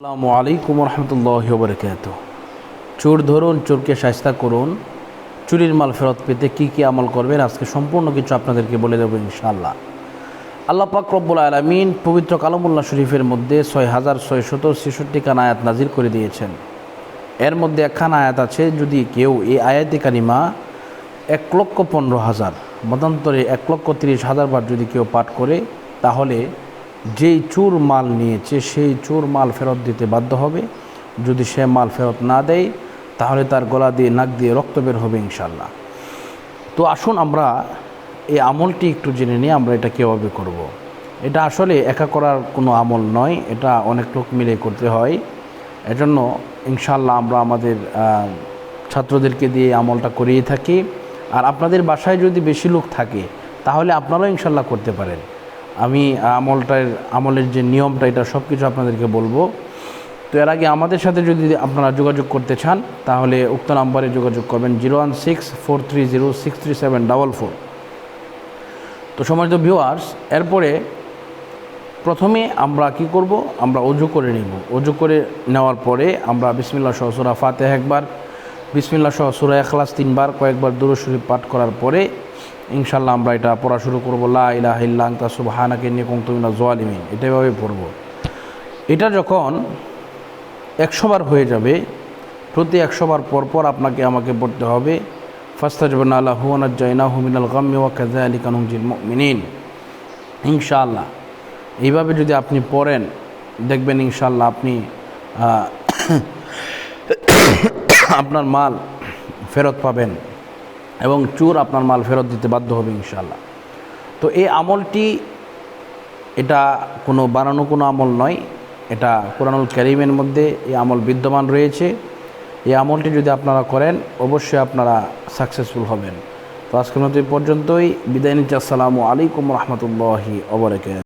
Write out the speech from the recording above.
আসসালামু আলাইকুম রহমতুল্লাহ বরকাত চোর ধরুন, চোরকে সাহস্তা করুন, চুরির মাল ফেরত পেতে কি কি আমল করবেন, আজকে সম্পূর্ণ কিছু আপনাদেরকে বলে দেবো ইনশাআল্লাহ। আল্লাহ পাক রব্বুল আলমিন পবিত্র কালামুল্লাহ শরীফের মধ্যে ছয় হাজার ছয়শত ছেষট্টি খান আয়াত নাজির করে দিয়েছেন। এর মধ্যে একখান আয়াত আছে, যদি কেউ এই আয়াতে কারিমা এক লক্ষ পনেরো হাজার, মতান্তরে এক লক্ষ তিরিশ হাজার বার যদি কেউ পাঠ করে, তাহলে যেই চোর মাল নিয়েছে, সেই চোর মাল ফেরত দিতে বাধ্য হবে। যদি সে মাল ফেরত না দেয়, তাহলে তার গলা দিয়ে, নাক দিয়ে রক্ত বের হবে ইনশাল্লাহ তো আসুন আমরা এই আমলটি একটু জেনে নিয়ে আমরা এটা কীভাবে করব। এটা আসলে একা করার কোনো আমল নয়, এটা অনেক লোক মিলে করতে হয়। এজন্য ইনশাল্লাহ আমরা আমাদের ছাত্রদেরকে দিয়ে আমলটা করিয়ে থাকি। আর আপনাদের বাসায় যদি বেশি লোক থাকে, তাহলে আপনারাও ইনশাল্লাহ করতে পারেন। আমি আমলটার, আমলের যে নিয়মটা, এটা সব কিছু আপনাদেরকে বলব। তো এর আগে আমাদের সাথে যদি আপনারা যোগাযোগ করতে চান, তাহলে উক্ত নাম্বারে যোগাযোগ করবেন zero one six four three zero six three seven double four. তো সমাজ ভিউয়ার্স এরপরে প্রথমে আমরা কি করব? আমরা অজু করে নিব। অজু করে নেওয়ার পরে আমরা বিসমিল্লা সহ সুরা ফাতে একবার বিসমিল্লা সহ সুরা এখলাস তিনবার, কয়েকবার দুরু শরীফ পাঠ করার পরে ইনশাল্লাহ আমরা এটা পড়া শুরু করব, লা ইলাহা ইল্লা আনতা সুবহানাকা ইন্নী কুনতু মিনাজ জালিমিন এটা এভাবে পড়ব। এটা যখন একশোবার হয়ে যাবে, প্রতি একশোবার পর পর আপনাকে আমাকে পড়তে হবে ফাস্তাজবান আল্লাহ হুয়ানাজ জাইনা হুমিনাল গাম্মি ওয়া কাজা আলী কানুজিল মিনিন ইনশাআল্লাহ, এইভাবে যদি আপনি পড়েন, দেখবেন ইনশাআল্লাহ আপনি আপনার মাল ফেরত পাবেন। এবং চোর আপনার মাল ফেরত দিতে বাধ্য হবে ইনশাআল্লাহ। তো এই আমলটি, এটা কোনো বানানো কোনো আমল নয়, এটা কোরআনুল ক্যারিমের মধ্যে এই আমল বিদ্যমান রয়েছে। এই আমলটি যদি আপনারা করেন, অবশ্যই আপনারা সাকসেসফুল হবেন। তো আজকের মতো পর্যন্তই। বিদায় নিচ্ছি, আসসালামু আলাইকুম রহমতুল্লাহি অবরাকাত